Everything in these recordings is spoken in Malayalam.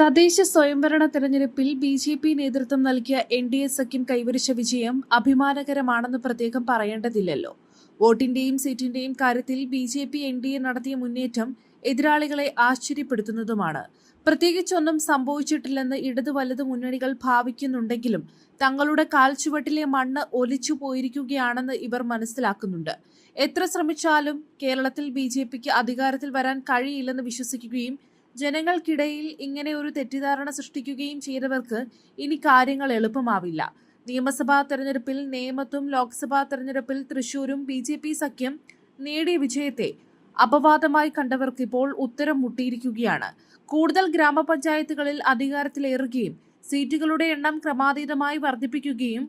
തദ്ദേശ സ്വയംഭരണ തെരഞ്ഞെടുപ്പിൽ ബി ജെ പി നേതൃത്വം നൽകിയ എൻ ഡി എ സഖ്യം കൈവരിച്ച വിജയം അഭിമാനകരമാണെന്ന് പ്രത്യേകം പറയേണ്ടതില്ലല്ലോ. വോട്ടിന്റെയും സീറ്റിന്റെയും കാര്യത്തിൽ B J P N D A നടത്തിയ മുന്നേറ്റം എതിരാളികളെ ആശ്ചര്യപ്പെടുത്തുന്നതുമാണ്. പ്രത്യേകിച്ചൊന്നും സംഭവിച്ചിട്ടില്ലെന്ന് ഇടതു വലതു മുന്നണികൾ ഭാവിക്കുന്നുണ്ടെങ്കിലും തങ്ങളുടെ കാൽച്ചുവട്ടിലെ മണ്ണ് ഒലിച്ചു പോയിരിക്കുകയാണെന്ന് ഇവർ മനസ്സിലാക്കുന്നുണ്ട്. എത്ര ശ്രമിച്ചാലും കേരളത്തിൽ ബി ജെ പിക്ക് അധികാരത്തിൽ വരാൻ കഴിയില്ലെന്ന് വിശ്വസിക്കുകയും ജനങ്ങൾക്കിടയിൽ ഇങ്ങനെ ഒരു തെറ്റിദ്ധാരണ സൃഷ്ടിക്കുകയും ചെയ്തവർക്ക് ഇനി കാര്യങ്ങൾ എളുപ്പമാവില്ല. നിയമസഭാ തെരഞ്ഞെടുപ്പിൽ നേമത്തും ലോക്സഭാ തെരഞ്ഞെടുപ്പിൽ തൃശൂരും ബി ജെ പി സഖ്യം നേടിയ വിജയത്തെ അപവാദമായി കണ്ടവർക്ക് ഇപ്പോൾ ഉത്തരം മുട്ടിയിരിക്കുകയാണ്. കൂടുതൽ ഗ്രാമപഞ്ചായത്തുകളിൽ അധികാരത്തിലേറുകയും സീറ്റുകളുടെ എണ്ണം ക്രമാതീതമായി വർദ്ധിപ്പിക്കുകയും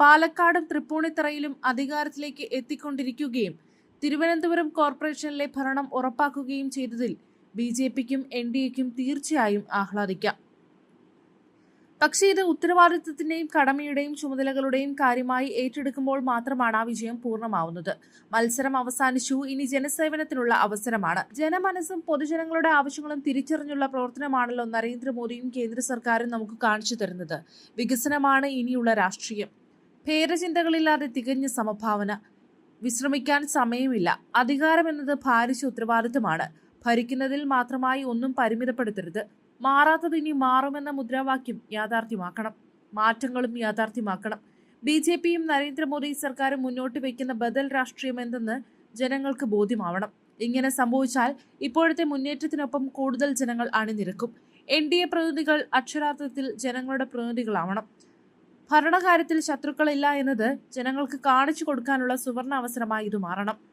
പാലക്കാടും തൃപ്പൂണിത്തറയിലും അധികാരത്തിലേക്ക് എത്തിക്കൊണ്ടിരിക്കുകയും തിരുവനന്തപുരം കോർപ്പറേഷനിലെ ഭരണം ഉറപ്പാക്കുകയും ചെയ്തതിൽ ബി ജെ പിക്കും എൻ ഡി എക്കും തീർച്ചയായും ആഹ്ലാദിക്കാം. പക്ഷേ ഇത് ഉത്തരവാദിത്തത്തിന്റെയും കടമയുടെയും ചുമതലകളുടെയും കാര്യമായി ഏറ്റെടുക്കുമ്പോൾ മാത്രമാണ് ആ വിജയം പൂർണമാവുന്നത്. മത്സരം അവസാനിച്ചു. ഇനി ജനസേവനത്തിനുള്ള അവസരമാണ്. ജനമനസ്സും പൊതുജനങ്ങളുടെ ആവശ്യങ്ങളും തിരിച്ചറിഞ്ഞുള്ള പ്രവർത്തനമാണല്ലോ നരേന്ദ്രമോദിയും കേന്ദ്ര സർക്കാരും നമുക്ക് കാണിച്ചു തരുന്നത്. വികസനമാണ് ഇനിയുള്ള രാഷ്ട്രീയം. ഭേദചിന്തകളില്ലാതെ തികഞ്ഞ സമഭാവന. വിശ്രമിക്കാൻ സമയമില്ല. അധികാരം എന്നത് ഭാരിച്ച ഉത്തരവാദിത്തമാണ്. ഭരിക്കുന്നതിൽ മാത്രമായി ഒന്നും പരിമിതപ്പെടുത്തരുത്. മാറാത്തത് ഇനി മാറുമെന്ന മുദ്രാവാക്യം യാഥാർത്ഥ്യമാക്കണം. മാറ്റങ്ങളും യാഥാർത്ഥ്യമാക്കണം. ബി ജെ പിയും നരേന്ദ്രമോദി സർക്കാരും മുന്നോട്ട് വയ്ക്കുന്ന ബദൽ രാഷ്ട്രീയം എന്തെന്ന് ജനങ്ങൾക്ക് ബോധ്യമാവണം. ഇങ്ങനെ സംഭവിച്ചാൽ ഇപ്പോഴത്തെ മുന്നേറ്റത്തിനൊപ്പം കൂടുതൽ ജനങ്ങൾ അണിനിരക്കും. എൻ ഡി എ പ്രതിനിധികൾ അക്ഷരാർത്ഥത്തിൽ ജനങ്ങളുടെ പ്രതിനിധികളാവണം. ഭരണകാര്യത്തിൽ ശത്രുക്കളില്ല എന്നത് ജനങ്ങൾക്ക് കാണിച്ചു കൊടുക്കാനുള്ള സുവർണ അവസരമായി ഇത് മാറണം.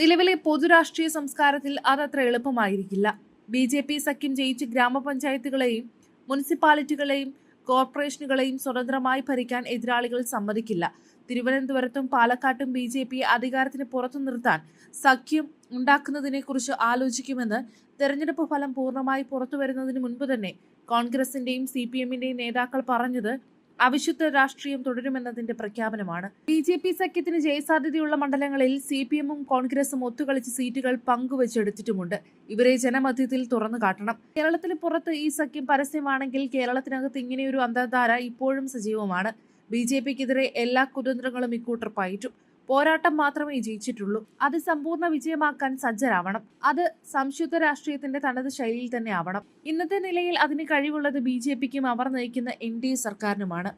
നിലവിലെ പൊതുരാഷ്ട്രീയ സംസ്കാരത്തിൽ അതത്ര എളുപ്പമായിരിക്കില്ല. ബി ജെ പി സഖ്യം ജയിച്ച് ഗ്രാമപഞ്ചായത്തുകളെയും മുനിസിപ്പാലിറ്റികളെയും കോർപ്പറേഷനുകളെയും സ്വതന്ത്രമായി ഭരിക്കാൻ എതിരാളികൾ സമ്മതിക്കില്ല. തിരുവനന്തപുരത്തും പാലക്കാട്ടും ബി ജെ പിയെ അധികാരത്തിന് പുറത്തു നിർത്താൻ സഖ്യം ഉണ്ടാക്കുന്നതിനെക്കുറിച്ച് ആലോചിക്കുമെന്ന് തെരഞ്ഞെടുപ്പ് ഫലം പൂർണമായി പുറത്തു വരുന്നതിന് മുൻപ് തന്നെ കോൺഗ്രസിന്റെയും സി പി എമ്മിന്റെയും നേതാക്കൾ പറഞ്ഞത് അവിശുദ്ധ രാഷ്ട്രീയം തുടരുമെന്നതിന്റെ പ്രഖ്യാപനമാണ്. ബി ജെ പി സഖ്യത്തിന് ജയസാധ്യതയുള്ള മണ്ഡലങ്ങളിൽ സി പി എമ്മും കോൺഗ്രസും ഒത്തുകളിച്ച് സീറ്റുകൾ പങ്കുവച്ചെടുത്തിട്ടുമുണ്ട്. ഇവരെ ജനമധ്യത്തിൽ തുറന്നു കാട്ടണം. കേരളത്തിന് പുറത്ത് ഈ സഖ്യം പരസ്യമാണെങ്കിൽ കേരളത്തിനകത്ത് ഇങ്ങനെയൊരു അന്തർധാര ഇപ്പോഴും സജീവമാണ്. ബി ജെ പിക്കെതിരെ എല്ലാ കുതന്ത്രങ്ങളും ഇക്കൂട്ടർ പയറ്റും. പോരാട്ടം മാത്രമേ ജയിച്ചിട്ടുള്ളൂ. അത് സമ്പൂർണ വിജയമാക്കാൻ സജ്ജരാവണം. അത് സംശുദ്ധ രാഷ്ട്രീയത്തിന്റെ തനത് ശൈലിയിൽ തന്നെ ആവണം. ഇന്നത്തെ നിലയിൽ അതിന് കഴിവുള്ളത് ബി ജെ പിക്കും അവർ നയിക്കുന്ന എൻ ഡി എ സർക്കാരിനുമാണ്.